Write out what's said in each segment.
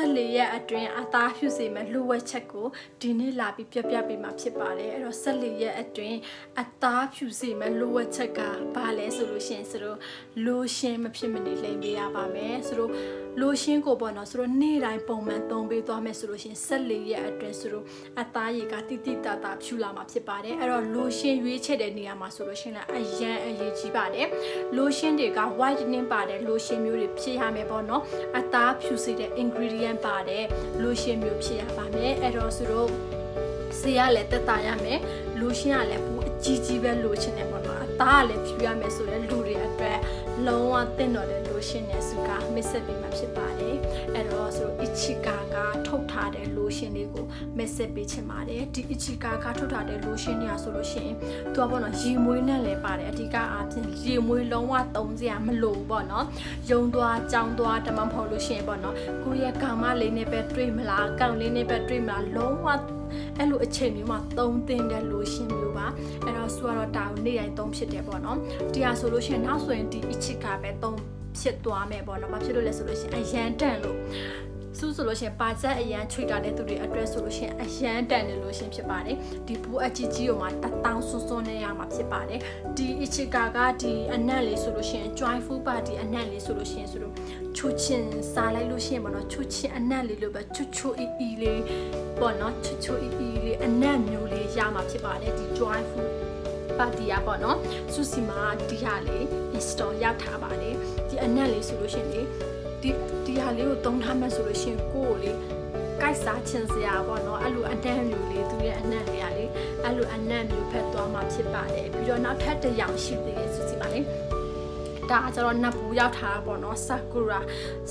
ဆက်လေးရက်အတွင်းအသားဖြူစေမဲ့လိုဝက်ချက်ကိုဒီနေ့လာပြီးပြပြပေးမှာဖြစ်ပါတယ်အဲ့တော့ဆက်လေးရက်အတွင်းအသားဖြူစေမဲ့လိုဝက်ချက်ကဘာလဲဆိုလို့ရှိရင်ဆိုတော့လိုရှင်မဖြစ်မနေလိမ့်ပေးရပါမယ်ဆိုတော့လိုရှင်ကိုပေါ့နော်ဆိုတော့နေ့တိုင်းပုံမှန်သုံးပေးသွားမယ်ဆိုလို့ရှိရင်ဆက်လေးရက်အတွင်းဆိုတော့အသားရည်ကတိတိတတဖြူလာမှာဖြစ်ပါတယ်အဲ့တော့လိုရှင်ရွေးချက်တဲ့နေရာမှာဆိုလို့ရှိရင်လည်းအရန်အရေးကြီးပါတယ်လိုရှင်တွေက whitening ပါတယ်လိုရှင်မျိုးတွေဖြစ်ရမယ်ပေါ့နော်အသားဖြူစေတဲ့ ingredient ပါတယ်လိုရှင်မျိုးဖြစ်ရပါမယ်အဲ့တော့ဆိုတော့ဆေးရလည်းတက်တာရမယ်လိုရှင်ကလည်းဘူးအကြီးကြီးပဲလိုချင်တယ်ပေါ့နော်အသားကလည်းဖြူရမယ်ဆိုတော့လူတွေအတွက် လုံးဝတင့်တော်တဲ့လိုရှင်နဲ့စုကမစ်ဆက်ပေးမှာဖြစ်ပါတယ်အဲ့တော့ဆိုတော့ Ichika က ထုတ်ထားတဲ့လိုရှင်လေးကိုမစ်ဆက်ပေးချင်ပါတယ်ဒီ Ichika ကထုတ်ထားတဲ့လိုရှင်တွေကဆိုလို့ရှိရင်သူကပေါ့နော်ရေမွေးနဲ့လည်းပါတယ်အဓိကအားဖြင့်ရေမွေးလုံးဝသုံးစရာမလိုဘူးပေါ့နော်ယုံသွားကြောင်းသွားတမန်ဖို့လို့ရှိရင်ပေါ့နော်ကိုယ့်ရဲ့ကာမလေးနဲ့ပဲတွေ့မလားကောင်လေးနဲ့ပဲတွေ့မလားလုံးဝအဲ့လိုအချိန်မျိုးမှာသုံးသင့်တဲ့လိုရှင်မျိုးပါအဲ့တော့သူကတော့တာကိုနေ့တိုင်းသုံးဖြစ်တယ်ပေါ့နော်ဒီဟာဆိုလို့ရှိရင်နောက်ဆိုရင်ဒီ Ichika ပဲသုံးဖြစ်သွားမယ်ပေါ့နော်။ဘာဖြစ်လို့လဲဆိုလို့ရှိရင်အရန်တန်လို့ စူးဆိုလို့ရှိရင်ပါချက်အရန်ချွေတာတဲ့သူတွေအတွက်ဆိုလို့ရှိရင်အရန်တန်တယ်လို့ရှင်ဖြစ်ပါတယ်ဒီဘူးအကြီးကြီးကိုမှတတောင်းစွန်းစွန်းနေရမှာဖြစ်ပါတယ်ဒီအချီကာကဒီအနက်လေးဆိုလို့ရှိရင် joy food party အနက်လေးဆိုလို့ရှိရင်ဆိုတော့ချူချင်းစားလိုက်လို့ရှိရင်ပေါ့နော်ချူချင်းအနက်လေးလို့ပဲချူချူအီအီလေးပေါ့နော်ချူချူအီအီလေးအနက်မျိုးလေးရမှာဖြစ်ပါတယ်ဒီ joy food ပါတီရပေါ့နော်စုစီမှာဒီဟာလေး install ရောက်ထားပါတယ်ဒီအနက်လေးဆိုလို့ရှိရင်လေ ဒီဒီဟာလေးကိုတုံးထားမှဆိုလို့ရှိရင်ကိုယ်ကိုလေကိုက်စားချင်စရာပေါ့နော်အဲ့လိုအနက်မျိုးလေးသူရဲ့အနက်လေးကလေအဲ့လိုအနက်မျိုးဖက်သွားမှာဖြစ်ပါတယ်ပြီးတော့နောက်ထပ်တစ်យ៉ាងရှိသေးတယ်စုစီပါလေဒါကကျတော့နတ်ဘူးရောက်ထားတာပေါ့နော်ဆာကူရာ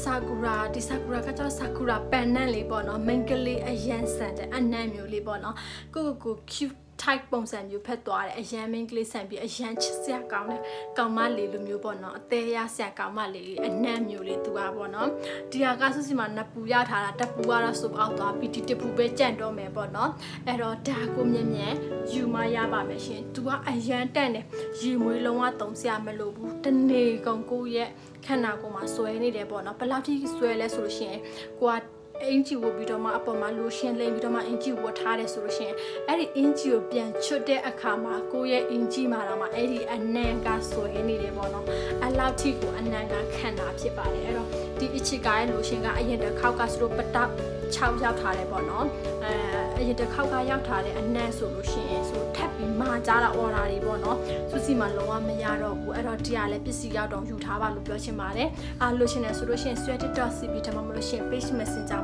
ဆာကူရာဒီဆာကူရာကကျတော့ဆာကူရာပန်နန့်လေးပေါ့နော်မိန်ကလေးအရန်ဆန်တဲ့အနံ့မျိုးလေးပေါ့နော်ကိုကိုကို cute type ပုံစံမျိုးဖက်သွားတယ်အရန်မင်းကလေးဆန်ပြီးအရန်ချစ်စရာကောင်းတယ်ကောင်မလေးလိုမျိုးပေါ့နော်အသေးရဆရာကောင်မလေးလေးအနံ့မျိုးလေးသူကပေါ့နော်ဒီဟာကဆုစီမှာနပူရထားတာတပူကတော့စုပ်အောက်သွားပြီးဒီတပူပဲကြန့်တော့မယ်ပေါ့နော်အဲ့တော့ဒါကိုမြင်မြင်ယူမရပါမယ်ရှင်သူကအရန်တန့်တယ်ရေမွေးလုံးဝတုံစရာမလိုဘူးတနေကုန်ကိုရဲ့ခန္ဓာကိုယ်မှာဆွဲနေတယ်ပေါ့နော်ဘယ်လောက်ထိဆွဲလဲဆိုလို့ရှိရင်ကိုက အင်ဂျီဝတ်ပြီးတော့မှအပေါ်မှာလိုရှင်းလိမ့်ပြီးတော့မှအင်ဂျီဝတ်ထားတယ်ဆိုလို့ရှိရင်အဲ့ဒီအင်ဂျီကိုပြန်ချွတ်တဲ့အခါမှာကိုယ့်ရဲ့အင်ဂျီမှာတော့မှအဲ့ဒီအနံကဆွဲနေတယ်ပေါ့နော်အဲ့လောက်ထိကိုအနံကခံတာဖြစ်ပါတယ်အဲ့တော့ဒီအချစ်ကရဲ့လိုရှင်းကအရင်တစ်ခေါက်ကဆိုတော့ပတောက်6ရောက်ထားတယ်ပေါ့နော်အဲအရင်တစ်ခေါက်ကရောက်ထားတဲ့အနံဆိုလို့ရှိရင်ဆိုထပ်ပြီးမာကြတာ order တွေပေါ့နော်သူစီမှာလုံးဝမရတော့ဘူးအဲ့တော့ဒီကလည်းပစ္စည်းရောက်တော့ယူထားပါလို့ပြောချင်ပါတယ်အားလို့ရှင်းတယ်ဆိုလို့ရှိရင် sweater.cb တမမလို့ရှိရင် page messenger